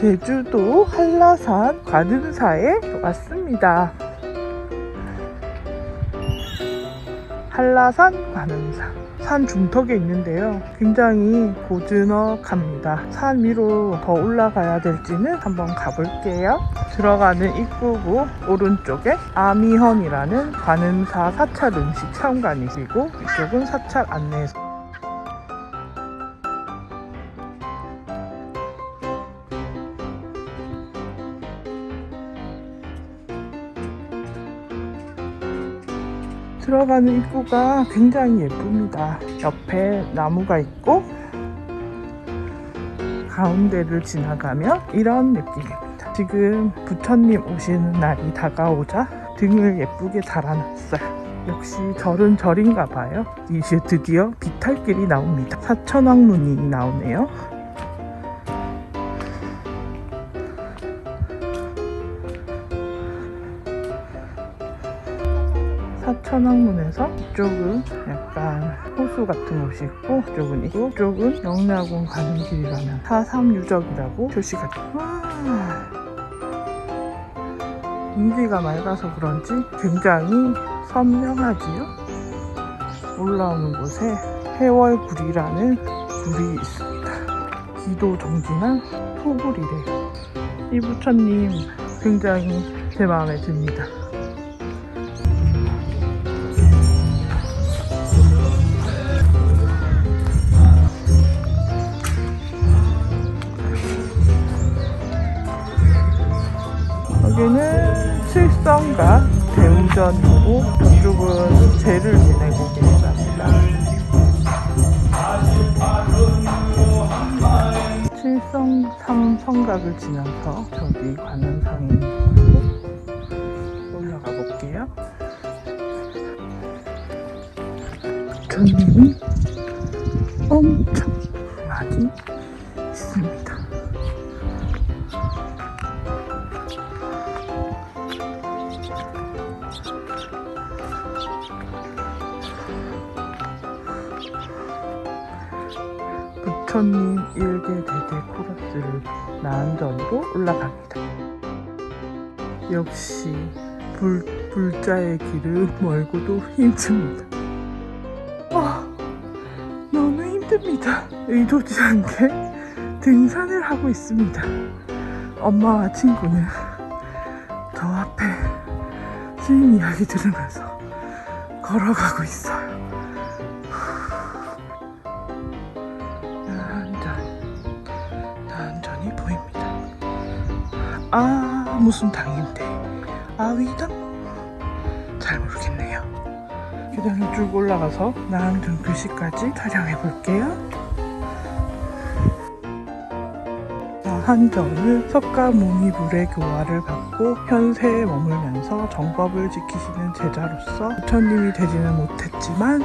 제주도 한라산 관음사에 왔습니다. 한라산 관음사. 산 중턱에 있는데요. 굉장히 고즈넉합니다. 산 위로 더 올라가야 될지는 한번 가볼게요. 들어가는 입구고 오른쪽에 아미헌이라는 관음사 사찰 음식 체험관이시고 이쪽은 사찰 안내소. 들어가는 입구가 굉장히 예쁩니다. 옆에 나무가 있고 가운데를 지나가면 이런 느낌입니다. 지금 부처님 오시는 날이 다가오자 등을 예쁘게 달아놨어요. 역시 절은 절인가 봐요. 이제 드디어 비탈길이 나옵니다. 사천왕문이 나오네요. 사천왕문에서 이쪽은 약간 호수 같은 곳이 있고 이쪽은 있고 이쪽은 영락원 가는 길이라면 43유적이라고 표시가 돼. 와 인지가 맑아서 그런지 굉장히 선명하지요. 올라오는 곳에 해월굴이라는 굴이 있습니다. 기도 정진한 소굴이래요. 이 부처님 굉장히 제 마음에 듭니다. 여기는 칠성각 대웅전이고 저쪽은 제를 지내고 계십니다. 칠성 삼성각을 지나서 저기 곳으로 올라가 볼게요. 부처님이 엄청 많이 있습니다. 부처님 일개 대대 코러스를 나은전으로 올라갑니다. 역시 불, 불자의 길은 멀고도 힘듭니다. 아, 너무 힘듭니다. 의도치 않게 등산을 하고 있습니다. 엄마와 친구는 저 앞에 스님 이야기 들으면서 걸어가고 있어요. 아, 무슨 당인데? 아위당? 잘 모르겠네요. 계단을 쭉 올라가서 나한전 교시까지 촬영해 볼게요. 한전은 석가 모니불의 교화를 받고 현세에 머물면서 정법을 지키시는 제자로서 부처님이 되지는 못했지만